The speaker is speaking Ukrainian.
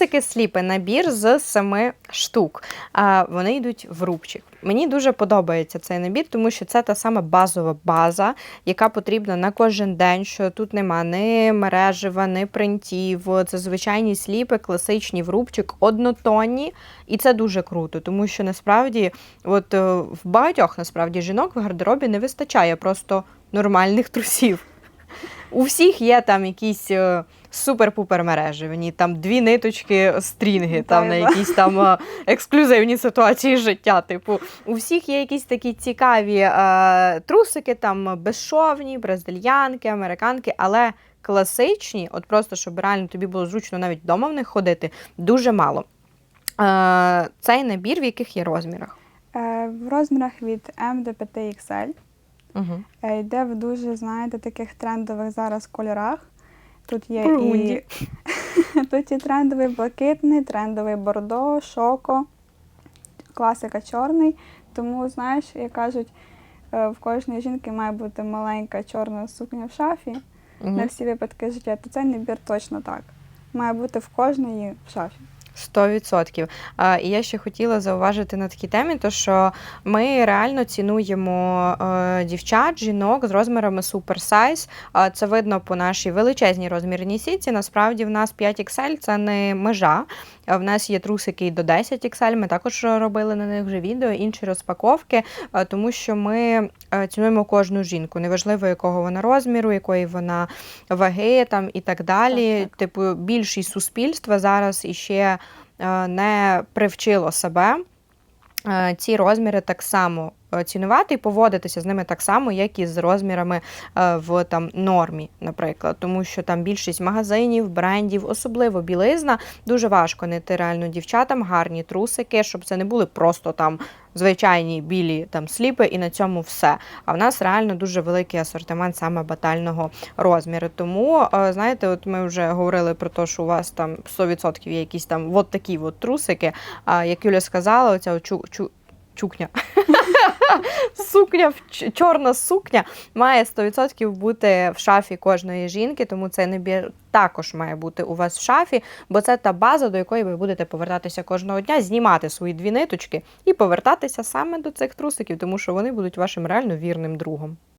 Трусики сліпи набір з семи штук. А, вони йдуть в рубчик. Мені дуже подобається цей набір, тому що це та сама базова база, яка потрібна на кожен день. Що тут нема ні мережева, ні принтів. Це звичайні сліпи, класичні в рубчик, однотонні. І це дуже круто, тому що насправді, от е, в багатьох насправді жінок в гардеробі не вистачає просто нормальних трусів. У всіх є там якісь е, супер-пупер мережевні, там дві ниточки стрінги, там на якісь там е, ексклюзивні ситуації життя. Типу, у всіх є якісь такі цікаві е, трусики, там безшовні, бразильянки, американки, але класичні, от просто щоб реально тобі було зручно навіть вдома в них ходити, дуже мало. Е, цей набір в яких є розмірах? Е, В розмірах від М до 5 XL. Угу. Е, Йде в дуже, знаєте, таких трендових зараз кольорах. Тут є і тут є трендовий блакитний, трендовий бордо, шоко, класика чорний. Тому, знаєш, як кажуть, е, в кожної жінки має бути маленька чорна сукня в шафі на всі випадки життя, то цей набір точно так. Має бути в кожної в шафі. Сто відсотків. А, І я ще хотіла зауважити на такій темі, то що ми реально цінуємо е, дівчат, жінок з розмірами суперсайз. Це видно по нашій величезній розмірній сітці. Насправді в нас 5 XL це не межа. В нас є трусики і до 10 XL, Ми також робили на них вже відео, інші розпаковки, е, тому що ми е, цінуємо кожну жінку, неважливо якого вона розміру, якої вона ваги там і так далі. Так, так. Типу, більшість суспільства зараз іще не привчило себе. Е, ці розміри так само. е, цінувати і поводитися з ними так само, як і з розмірами е, в там нормі, наприклад, тому що там більшість магазинів, брендів, особливо білизна, дуже важко знайти реально дівчатам гарні трусики, щоб це не були просто там звичайні білі там сліпи, і на цьому все. А в нас реально дуже великий асортимент саме батального розміру. Тому, е, знаєте, от ми вже говорили про те, що у вас там 100% є якісь там от такі от трусики. А як Юля сказала, оця чу, чу, чукня. Сукня, чорна сукня має 100% бути в шафі кожної жінки, тому цей набір також має бути у вас в шафі, бо це та база, до якої ви будете повертатися кожного дня, знімати свої дві ниточки і повертатися саме до цих трусиків, тому що вони будуть вашим реально вірним другом.